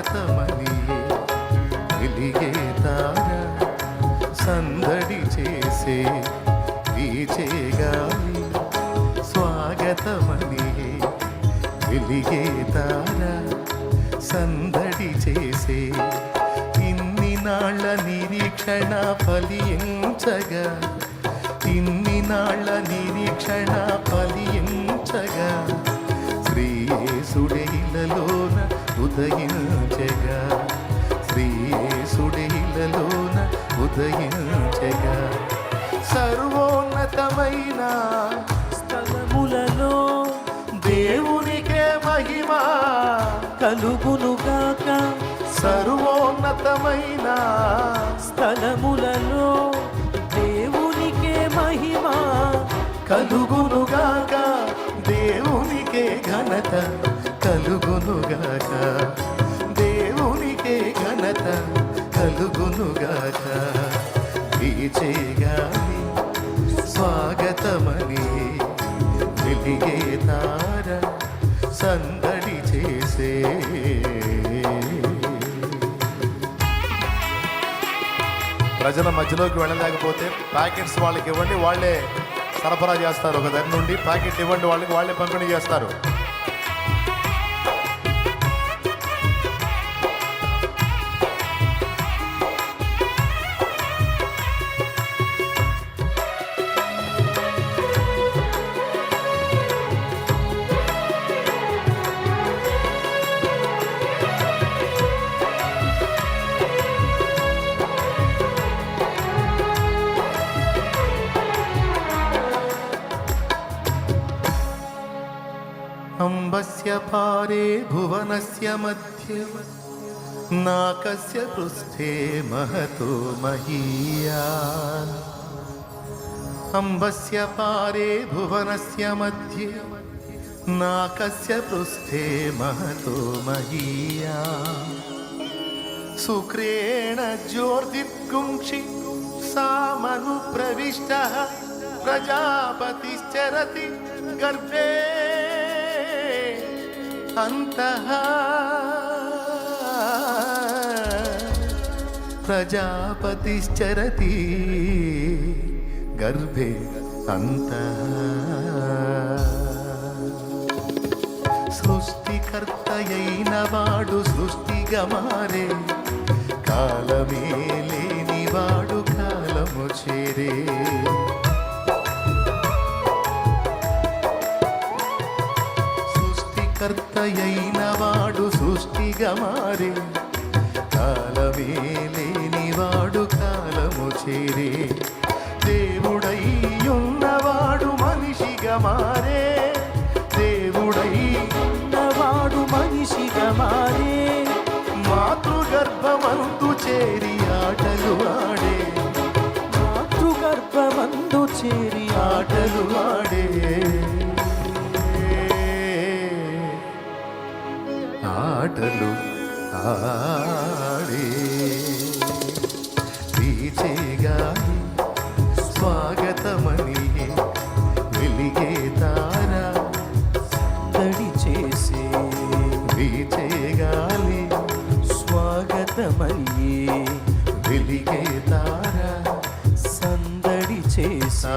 స్వాగతమని వెలిగే తార సందడి చేసే వీచే గాలి. స్వాగతమని వెలిగే తార సందడి చేసే ఇన్ని నాళ్ళ నిరీక్షణ ఫలించగా ఇన్ని నాళ్ళ నిరీక్షణ ఫలించగా శ్రీయేసుడే ఇలలోన ఉదయం ఉదయించగా సర్వోన్నతమైన స్థలములలో దేవునికే మహిమ కలుగునుగాక. సర్వోన్నతమైన స్థలములలో దేవునికే మహిమ కలుగునుగాక. దేవునికే ఘనత కలుగునుగాక. దేవునికే ఘనత కలుగునుగాక. వీచే గాలి స్వాగతమని వెలిగే తార సందడి చేసే. ప్రజల మధ్యలోకి వెళ్ళలేకపోతే ప్యాకెట్స్ వాళ్ళకి ఇవ్వండి వాళ్ళే సరఫరా చేస్తారు. ఒక దగ్గర నుండి ప్యాకెట్ ఇవ్వండి వాళ్ళకి వాళ్ళే పంపిణీ చేస్తారు. अम्बस्य पारे भुवनस्य मध्ये, नाकस्य पृष्ठे महतो महीया। अम्बस्य पारे भुवनस्य मध्ये, नाकस्य पृष्ठे महतो महीया। शुक्रेण ज्योतिर्गुंक्षि सामनुप्रविष्टः प्रजापतिश्चरति गर्भे। అంతః. ప్రజాపతిశ్చరతి గర్భే అంతః. సృష్టికర్తయైన వాడు సృష్టిగా మారే కాలమే లేని వాడు కాలము చేరే. సృష్టికర్తయైన వాడు సృష్టిగా మారే. కాలమే లేని వాడు కాలము చేరే. దేవుడై ఉన్నవాడు మనిషిగా మారే. దేవుడై ఉన్నవాడు మనిషిగా మారే. మాతృగర్భమందు చేరి ఆటలు ఆడే. మాతృగర్భమందు చేరి ఆటలు ఆడే. ఆటలు ఆడే పీచేగాలి స్వాగతమని వెలిగే తార తడి చేసే పీచేగాలి స్వాగతమని వెలిగే తార సందడి చేసే